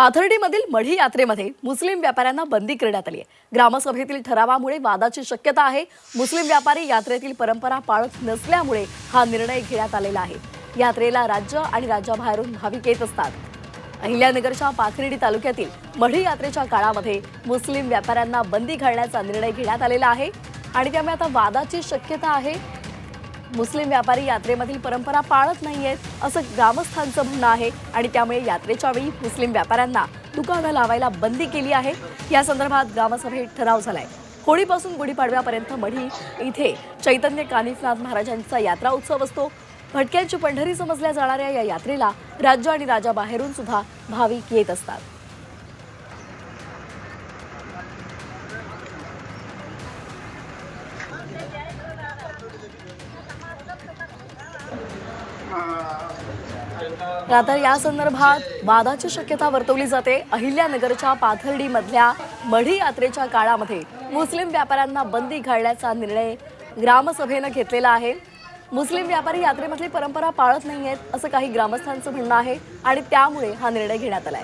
पाथर्डीमधील मढी यात्रेमध्ये मुस्लिम व्यापाऱ्यांना बंदी करण्यात आली आहे. ग्रामसभेतील ठरावामुळे वादाची शक्यता आहे. मुस्लिम व्यापारी यात्रेतील परंपरा पाळत नसल्यामुळे हा निर्णय घेण्यात आलेला आहे. यात्रेला राज्य आणि राज्याबाहेरून भाविक येत असतात. अहिल्यानगरच्या पाथर्डी तालुक्यातील मढी यात्रेच्या काळामध्ये मुस्लिम व्यापाऱ्यांना बंदी घालण्याचा निर्णय घेण्यात आलेला आहे. आणि त्यामुळे आता वादाची शक्यता आहे. मुस्लिम व्यापारी यात्रेमधील परंपरा पाळत नाहीयेत असं ग्रामस्थांचं म्हणणं आहे. आणि त्यामुळे यात्रेच्या वेळी मुस्लिम व्यापाऱ्यांना दुकानं लावायला बंदी केली आहे. या संदर्भात ग्रामसभेत ठराव झालाय. होळीपासून गुढीपाडव्यापर्यंत मढी इथे चैतन्य कानिफनाथ महाराजांचा यात्रा उत्सव असतो. भटक्यांची पंढरी समजल्या जाणाऱ्या या यात्रेला राज्य आणि राज्याबाहेरून सुद्धा भाविक येत असतात. आता या संदर्भात वादाची शक्यता वर्तवली जाते. अहिल्यानगरच्या पाथर्डीमधल्या मढी यात्रेच्या काळामध्ये मुस्लिम व्यापाऱ्यांना बंदी घालण्याचा निर्णय ग्रामसभेनं घेतलेला आहे. मुस्लिम व्यापारी यात्रेमधली परंपरा पाळत नाहीयेत असं काही ग्रामस्थांचं म्हणणं आहे आणि त्यामुळे हा निर्णय घेण्यात आलाय.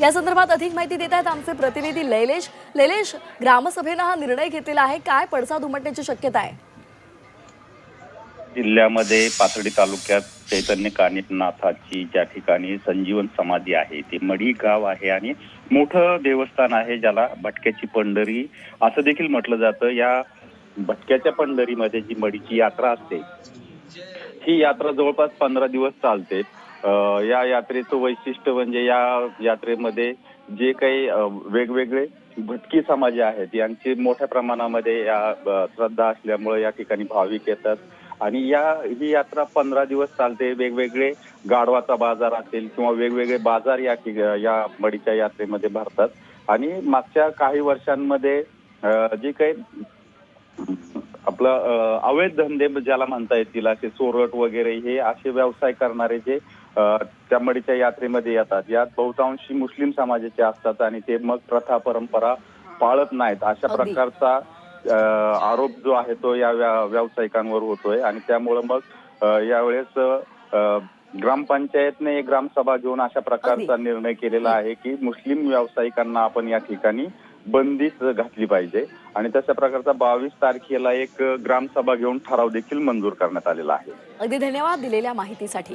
या संदर्भात अधिक माहिती देत आहेत आमचे प्रतिनिधी लैलेश. लैलेश ग्रामसभेनं हा निर्णय घेतलेला आहे. काय पडसाद उमटण्याची शक्यता आहे? जिल्ह्यामध्ये पाथर्डी तालुक्यात चैतन्य कानिफनाथाची ज्या ठिकाणी संजीवन समाधी आहे ते मढी गाव आहे आणि मोठं देवस्थान आहे ज्याला भटक्याची पंढरी असं देखील म्हटलं जातं. या भटक्याच्या पंढरीमध्ये जी मढीची यात्रा असते ही यात्रा जवळपास पंधरा दिवस चालते. अं, या यात्रेचं वैशिष्ट्य म्हणजे या यात्रेमध्ये जे काही वेगवेगळे भटकी समाज आहेत यांची मोठ्या प्रमाणामध्ये या श्रद्धा असल्यामुळे या ठिकाणी भाविक येतात. आणि या ही यात्रा पंधरा दिवस चालते. वेगवेगळे गाढवाचा बाजार असेल किंवा वेगवेगळे बाजार या या मडीच्या यात्रेमध्ये भरतात. आणि मागच्या काही वर्षांमध्ये जे काही आपलं अवैध धंदे ज्याला म्हणता येतील असे चोरट वगैरे हे असे व्यवसाय करणारे जे त्या मडीच्या यात्रेमध्ये येतात. यात बहुतांशी मुस्लिम समाजाचे असतात आणि ते मग प्रथा परंपरा पाळत नाहीत. अशा. प्रकारचा आरोप जो आहे तो या व्या- व्यावसायिकांवर होतोय. आणि त्यामुळे मग यावेळेस ग्रामपंचायतने एक ग्रामसभा घेऊन अशा प्रकारचा निर्णय केलेला आहे की मुस्लिम व्यावसायिकांना आपण या ठिकाणी बंदीच घातली पाहिजे. आणि तशा प्रकारचा बावीस तारखेला एक ग्रामसभा घेऊन ठराव देखील मंजूर करण्यात आलेला आहे. अगदी धन्यवाद दिलेल्या माहितीसाठी.